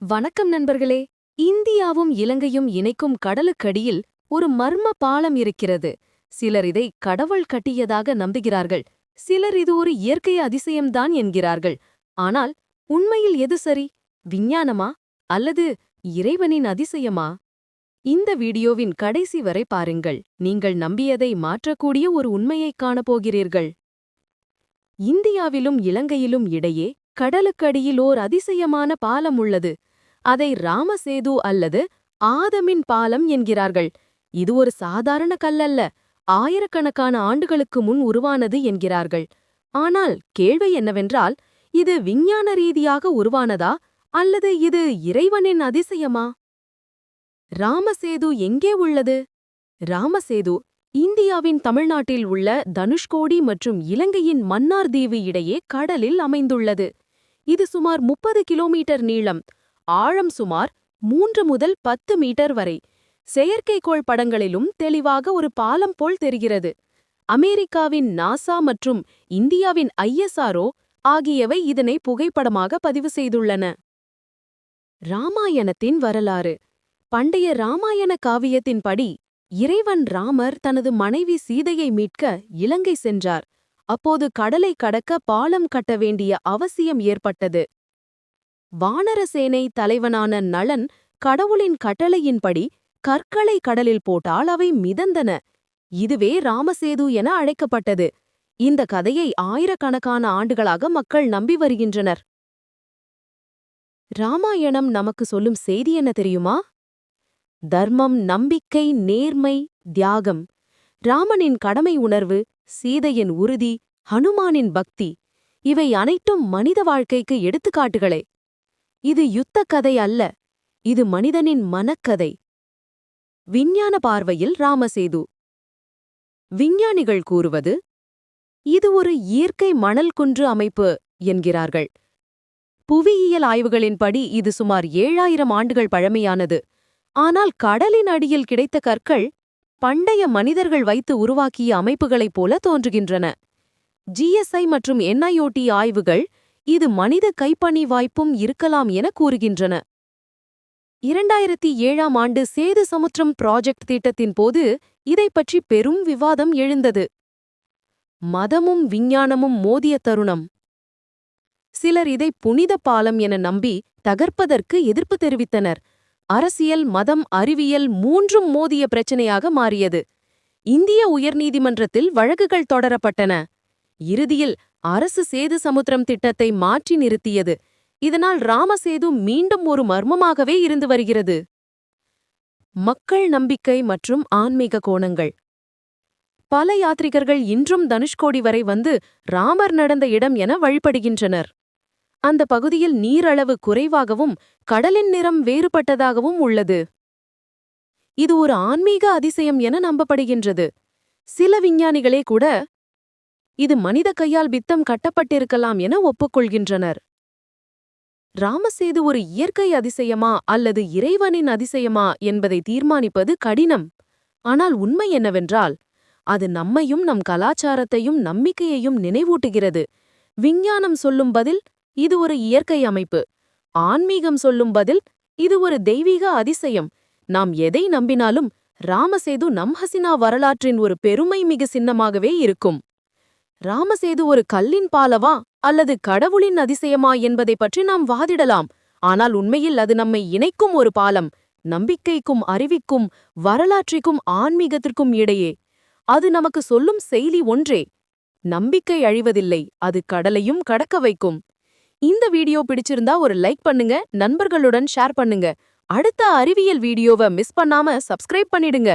வணக்கம் நண்பர்களே. இந்தியாவும் இலங்கையும் இணைக்கும் கடலுக்கடியில் ஒரு மர்ம பாலம் இருக்கிறது. சிலர் இதை கடவுள் கட்டியதாக நம்புகிறார்கள். சிலர் இது ஒரு இயற்கை அதிசயம்தான் என்கிறார்கள். ஆனால் உண்மையில் எது சரி? விஞ்ஞானமா? அல்லது இறைவனின் அதிசயமா? இந்த வீடியோவின் கடைசி வரை பாருங்கள். நீங்கள் நம்பியதை மாற்றக்கூடிய ஒரு உண்மையைக் காணப்போகிறீர்கள். இந்தியாவிலும் இலங்கையிலும் இடையே கடலுக்கடியில் ஓர் அதிசயமான பாலம் உள்ளது. அதை ராமசேது அல்லது ஆதமின் பாலம் என்கிறார்கள். இது ஒரு சாதாரண கல்லல்ல. ஆயிரக்கணக்கான ஆண்டுகளுக்கு முன் உருவானது என்கிறார்கள். ஆனால் கேள்வி என்னவென்றால் இது விஞ்ஞான ரீதியாக உருவானதா? அல்லது இது இறைவனின் அதிசயமா? ராமசேது எங்கே உள்ளது? ராமசேது இந்தியாவின் தமிழ்நாட்டில் உள்ள தனுஷ்கோடி மற்றும் இலங்கையின் மன்னார் தீவு இடையே கடலில் அமைந்துள்ளது. இது சுமார் முப்பது கிலோமீட்டர் நீளம். ஆழம் சுமார் மூன்று முதல் பத்து மீட்டர் வரை. செயற்கைக்கோள் படங்களிலும் தெளிவாக ஒரு பாலம் போல் தெரிகிறது. அமெரிக்காவின் நாசா மற்றும் இந்தியாவின் ஐஎஸ்ஆர்ஓ ஆகியவை இதனை புகைப்படமாக பதிவு செய்துள்ளன. ராமாயணத்தின் வரலாறு. பண்டைய ராமாயண காவியத்தின்படி இறைவன் ராமர் தனது மனைவி சீதையை மீட்க இலங்கை சென்றார். அப்போது கடலை கடக்க பாலம் கட்ட வேண்டிய அவசியம் ஏற்பட்டது. வானரசேனை தலைவனான நளன் கடவுளின் கட்டளையின்படி கற்களை கடலில் போட்டால் அவை மிதந்தன. இதுவே ராமசேது என அழைக்கப்பட்டது. இந்த கதையை ஆயிரக்கணக்கான ஆண்டுகளாக மக்கள் நம்பி வருகின்றனர். ராமாயணம் நமக்கு சொல்லும் செய்தி என்ன தெரியுமா? தர்மம் நம்பிக்கை நேர்மை தியாகம். ராமனின் கடமை உணர்வு சீதையின் உறுதி ஹனுமானின் பக்தி. இவை அனைத்தும் மனித வாழ்க்கைக்கு எடுத்துக்காட்டுகளே. இது யுத்த கதை அல்ல. இது மனிதனின் மனக்கதை. விஞ்ஞான பார்வையில் ராமசேது. விஞ்ஞானிகள் கூறுவது இது ஒரு இயற்கை மணல் குன்று அமைப்பு என்கிறார்கள். புவியியல் ஆய்வுகளின்படி இது சுமார் ஏழாயிரம் ஆண்டுகள் பழமையானது. ஆனால் கடலின் அடியில் கிடைத்த கற்கள் பண்டைய மனிதர்கள் வைத்து உருவாக்கிய அமைப்புகளைப் போல தோன்றுகின்றன. ஜிஎஸ்ஐ மற்றும் என்ஐஓடி ஆய்வுகள் இது மனித கைப்பணி வாய்ப்பும் இருக்கலாம் என கூறுகின்றன. இரண்டாயிரத்தி ஏழாம் ஆண்டு சேது சமுத்திரம் ப்ராஜெக்ட் திட்டத்தின் போது இதை பற்றி பெரும் விவாதம் எழுந்தது. மதமும் விஞ்ஞானமும் மோதிய தருணம். சிலர் இதை புனித பாலம் என நம்பி தகர்ப்பதற்கு எதிர்ப்பு தெரிவித்தனர். அரசியல் மதம் அறிவியல் மூன்றும் மோதிய பிரச்சனையாக மாறியது. இந்திய உயர்நீதிமன்றத்தில் வழக்குகள் தொடரப்பட்டன. இறுதியில் அரசு சேது சமுத்திரம் திட்டத்தை மாற்றி நிறுத்தியது. இதனால் ராமசேது மீண்டும் ஒரு மர்மமாகவே இருந்து வருகிறது. மக்கள் நம்பிக்கை மற்றும் ஆன்மீக கோணங்கள். பல யாத்ரிகர்கள் இன்றும் தனுஷ்கோடி வரை வந்து ராமர் நடந்த இடம் என வழிபடுகின்றனர். அந்த பகுதியில் நீரளவு குறைவாகவும் கடலின் நிறம் வேறுபட்டதாகவும் உள்ளது. இது ஒரு ஆன்மீக அதிசயம் என நம்பப்படுகின்றது. சில விஞ்ஞானிகளே கூட இது மனித கையால் பித்தம் கட்டப்பட்டிருக்கலாம் என ஒப்புக்கொள்கின்றனர். ராமசேது ஒரு இயற்கை அதிசயமா அல்லது இறைவனின் அதிசயமா என்பதை தீர்மானிப்பது கடினம். ஆனால் உண்மை என்னவென்றால் அது நம்மையும் நம் கலாச்சாரத்தையும் நம்பிக்கையையும் நினைவூட்டுகிறது. விஞ்ஞானம் சொல்லும் பதில் இது ஒரு இயற்கை அமைப்பு. ஆன்மீகம் சொல்லும் பதில் இது ஒரு தெய்வீக அதிசயம். நாம் எதை நம்பினாலும் ராமசேது நம்ஹசினா வரலாற்றின் ஒரு பெருமை மிகு சின்னமாகவே இருக்கும். ராமசேது ஒரு கல்லின் பாலவா அல்லது கடவுளின் அதிசயமா என்பதை பற்றி நாம் வாதிடலாம். ஆனால் உண்மையில் அது நம்மை இணைக்கும் ஒரு பாலம் நம்பிக்கைக்கும் அறிவிக்கும் வரலாற்றிற்கும் ஆன்மீகத்திற்கும் இடையே. அது நமக்கு சொல்லும் செய்தி ஒன்றே. நம்பிக்கை அழிவதில்லை அது கடலையும் கடக்க வைக்கும். இந்த வீடியோ பிடிச்சிருந்தா ஒரு லைக் பண்ணுங்க நண்பர்களுடன் ஷேர் பண்ணுங்க. அடுத்த அறிவியல் வீடியோவை மிஸ் பண்ணாம சப்ஸ்கிரைப் பண்ணிடுங்க.